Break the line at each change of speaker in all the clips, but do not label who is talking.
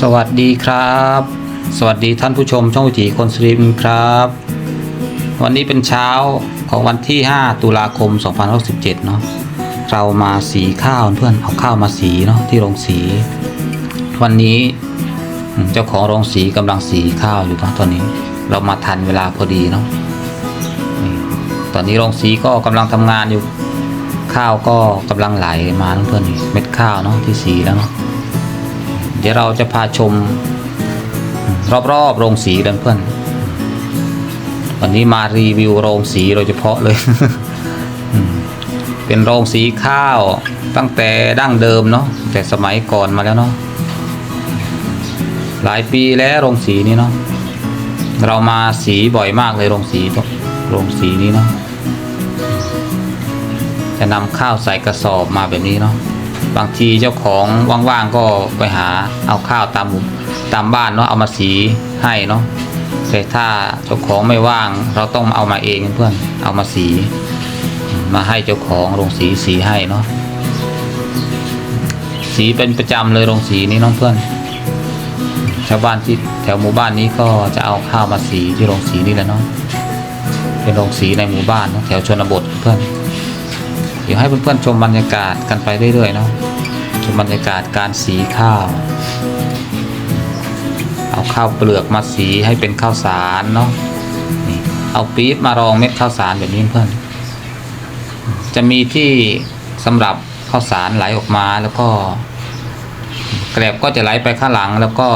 สวัสดีครับ สวัสดีท่านผู้ชมช่องวิถีคนสตรีมครับ วันนี้เป็นเช้าของวันที่ 5 ตุลาคม 2067เนาะเรามาสีข้าวเพื่อนเอาข้าวมาสีเนาะที่โรงสี วันนี้เจ้าของโรงสีกำลังสีข้าวอยู่เนาะตอนนี้เรามาทันเวลาพอดีเนาะตอนนี้โรงสีก็กำลังทำงานอยู่ ข้าวก็กำลังไหลมาเพื่อนเม็ดข้าวเนาะที่สีแล้วเนาะ ดี๋ยวเราจะพาชม รอบๆโรงสีกันเพื่อนวันนี้มารีวิวโรงสีโดยเฉพาะเลย เป็นโรงสีข้าวตั้งแต่ดั้งเดิมเนาะแต่สมัยก่อนมาแล้วเนาะหลายปีแล้วโรงสีนี้เนาะเรามาสีบ่อยมากเลยโรงสีโรงสีนี้เนาะจะนำข้าวใส่กระสอบมาแบบนี้เนาะ บางทีเจ้าของว่างๆก็ไปหาเอาข้าวตามตามบ้านเนาะเอามาสีให้เนาะแต่ถ้าเจ้าของไม่ว่าง เราต้องเอามาเองเพื่อนเอามาสี มาให้เจ้าของโรงสีสีให้เนาะสีเป็นประจำเลยโรงสีนี้น้องเพื่อนชาวบ้านที่แถวหมู่บ้านนี้ก็จะเอาข้าวมาสีที่โรงสีนี่แหละเนาะเป็นโรงสีในหมู่บ้านแถวชนบทเพื่อน ดี๋ยวให้เพื่อนๆชมบรรยากาศกันไปเรื่อยๆเนาะชมบรรยากาศการสีข้าว เอาข้าวเปลือกมาสีให้เป็นข้าวสารเนาะนี่เอาปี๊บมารองเม็ดข้าวสารแบบนี้เพื่อนจะมีที่สำหรับข้าวสารไหลออกมาแล้วก็แกลบก็จะไหลไปข้างหลังแล้วก็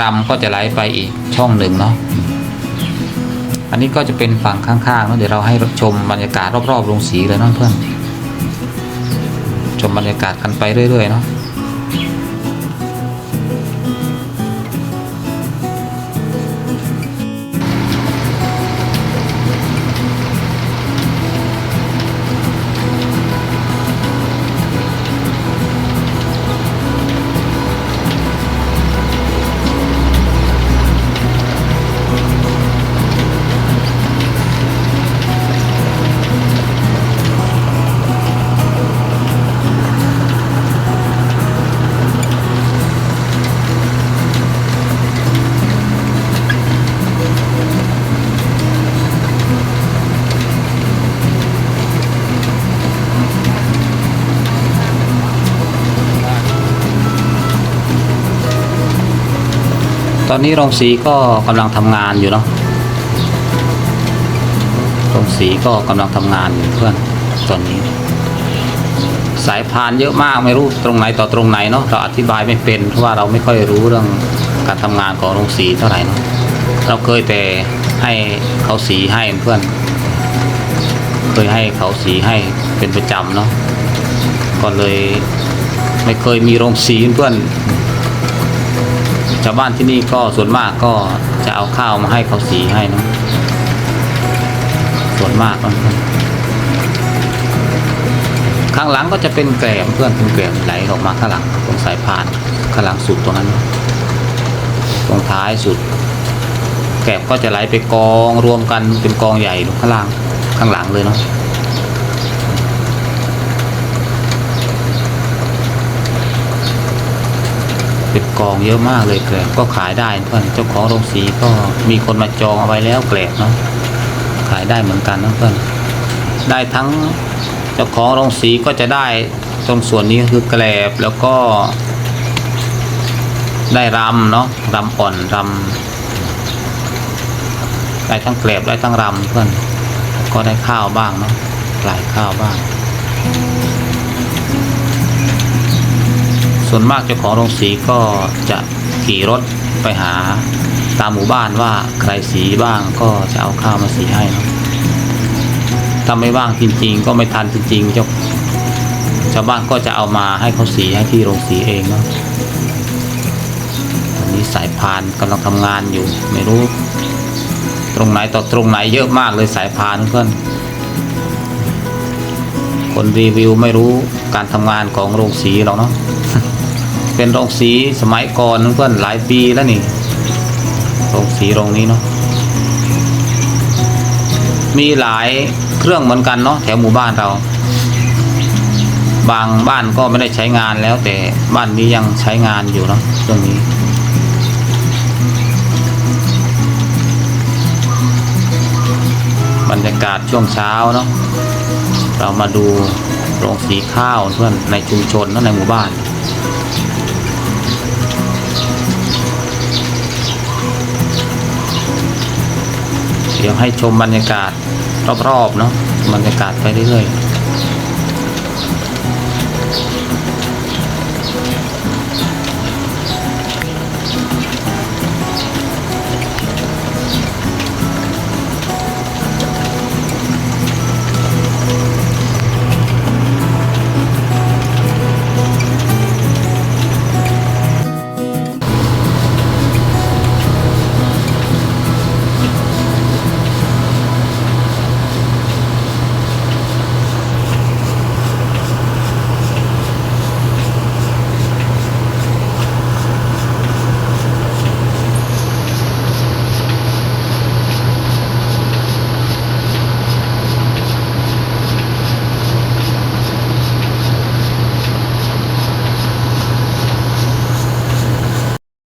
รำก็จะไหลไปอีกช่องหนึ่งเนาะ อันนี้ก็จะเป็นฝั่งข้างๆเนาะเดี๋ยวเราให้ชมบรรยากาศรอบๆโรงสีเลยเนาะเพื่อนชมบรรยากาศกันไปเรื่อยๆเนาะ ตอนนี้โรงสีก็กำลังทำงานอยู่เนาะโรงสีก็กำลังทำงานอยู่เพื่อนตอนนี้ สายพานเยอะมากไม่รู้ตรงไหนต่อตรงไหนเนาะเราอธิบายไม่เป็นเพราะว่าเราไม่ค่อยรู้เรื่องการทำงานของโรงสีเท่าไหร่เนาะเราเคยแต่ให้เขาสีให้เพื่อน เคยให้เขาสีให้เป็นประจำเนาะก็เลยไม่เคยมีโรงสีเพื่อน ชาวบ้านที่นี่ก็ส่วนมากก็จะเอาข้าวมาให้เขาสีให้นะ ส่วนมากนะข้างหลังก็จะเป็นแกลบเพื่อนเป็นแกลบไหลออกมาข้างหลังตรงสายพานข้างหลังสุดตรงนั้น ตรงท้ายสุด แกลบก็จะไหลไปกองรวมกันเป็นกองใหญ่ตรงข้างล่างข้างหลังเลยเนาะ เป็นก องเยอะมากเลยแกลบก็ขายได้เพื่อนเจ้าของโรงสีก็มีคนมาจองเอาไว้แล้วแกลบเนาะขายได้เหมือนกันนะเพื่อนได้ทั้งเจ้าของโรงสีก็จะได้ตรงส่วนนี้คือแกลบแล้วก็ ได้รำเนาะรำอ่อนรำได้ทั้งแกลบได้ทั้งรำเพื่อนก็ได้ข้าวบ้างเนาะหลายข้าวบ้าง ส่วนมากเจ้าของโรงสีก็จะขี่รถไปหาตามหมู่บ้านว่าใครสีบ้างก็จะเอาข้าวมาสีให้เนะถ้าไม่ว่างจริง ๆ ก็ไม่ทันจริงๆเจ้าชาวบ้านก็จะเอามาให้เขาสีให้ที่โรงสีเองเนาะตอนนี้สายพานกำลังทำงานอยู่ ไม่รู้ ตรงไหนต่อตรงไหนเยอะมากเลยสายพานเพื่อนคนรีวิวไม่รู้การทำงานของโรงสีหรอกเนาะ เป็นโรงสีสมัยก่อนเพื่อนหลายปีแล้วนี่โรงสีโรงนี้เนาะมีหลายเครื่องเหมือนกันเนาะแถวหมู่บ้านเรา บางบ้านก็ไม่ได้ใช้งานแล้ว แต่บ้านนี้ยังใช้งานอยู่เนาะช่วงนี้บรรยากาศช่วงเช้าเนาะเรามาดูโรงสีข้าวเพื่อนในชุมชนเนะในหมู่บ้าน เดี๋ยวให้ชมบรรยากาศรอบๆเนาะบรรยากาศไปเรื่อยๆ